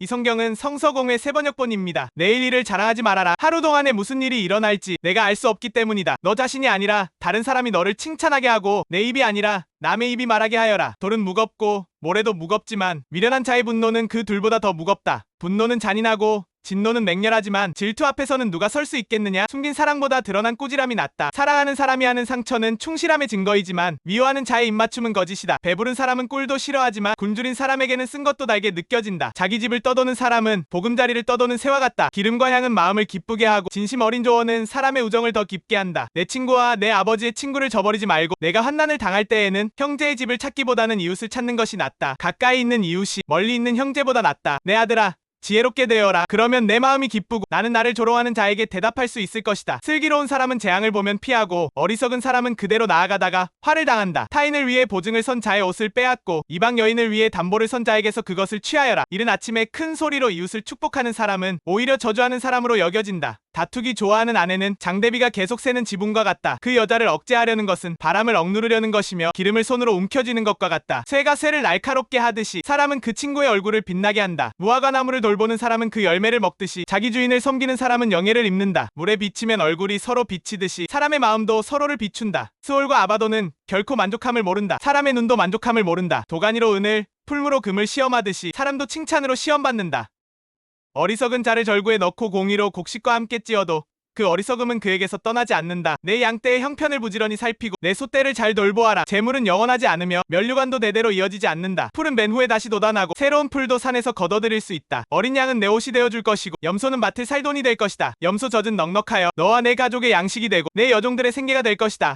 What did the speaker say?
이 성경은 성서공회 세번역본입니다. 내일 일을 자랑하지 말아라. 하루 동안에 무슨 일이 일어날지 내가 알 수 없기 때문이다. 너 자신이 아니라 다른 사람이 너를 칭찬하게 하고 내 입이 아니라 남의 입이 말하게 하여라. 돌은 무겁고 모래도 무겁지만 미련한 자의 분노는 그 둘보다 더 무겁다. 분노는 잔인하고 진노는 맹렬하지만 질투 앞에서는 누가 설 수 있겠느냐? 숨긴 사랑보다 드러난 꾸지람이 낫다. 사랑하는 사람이 하는 상처는 충실함의 증거이지만 미워하는 자의 입맞춤은 거짓이다. 배부른 사람은 꿀도 싫어하지만 굶주린 사람에게는 쓴 것도 달게 느껴진다. 자기 집을 떠도는 사람은 보금자리를 떠도는 새와 같다. 기름과 향은 마음을 기쁘게 하고 진심 어린 조언은 사람의 우정을 더 깊게 한다. 내 친구와 내 아버지의 친구를 저버리지 말고 내가 환난을 당할 때에는 형제의 집을 찾기보다는 이웃을 찾는 것이 낫다. 가까이 있는 이웃이 멀리 있는 형제보다 낫다. 내 아들아 지혜롭게 되어라. 그러면 내 마음이 기쁘고 나는 나를 조롱하는 자에게 대답할 수 있을 것이다. 슬기로운 사람은 재앙을 보면 피하고 어리석은 사람은 그대로 나아가다가 화를 당한다. 타인을 위해 보증을 선 자의 옷을 빼앗고 이방 여인을 위해 담보를 선 자에게서 그것을 취하여라. 이른 아침에 큰 소리로 이웃을 축복하는 사람은 오히려 저주하는 사람으로 여겨진다. 다투기 좋아하는 아내는 장대비가 계속 새는 지붕과 같다. 그 여자를 억제하려는 것은 바람을 억누르려는 것이며 기름을 손으로 움켜쥐는 것과 같다. 쇠가 쇠를 날카롭게 하듯이 사람은 그 친구의 얼굴을 빛나게 한다. 무화과 나무를 돌보는 사람은 그 열매를 먹듯이 자기 주인을 섬기는 사람은 영예를 입는다. 물에 비치면 얼굴이 서로 비치듯이 사람의 마음도 서로를 비춘다. 스올과 아바도는 결코 만족함을 모른다. 사람의 눈도 만족함을 모른다. 도가니로 은을 풀무로 금을 시험하듯이 사람도 칭찬으로 시험받는다. 어리석은 자를 절구에 넣고 공의로 곡식과 함께 찌어도 그 어리석음은 그에게서 떠나지 않는다. 내 양떼의 형편을 부지런히 살피고 내 소떼를 잘 돌보아라. 재물은 영원하지 않으며 면류관도 대대로 이어지지 않는다. 풀은 맨 후에 다시 돋아나고 새로운 풀도 산에서 걷어들일 수 있다. 어린 양은 내 옷이 되어줄 것이고 염소는 맡을 살 돈이 될 것이다. 염소 젖은 넉넉하여 너와 내 가족의 양식이 되고 내 여종들의 생계가 될 것이다.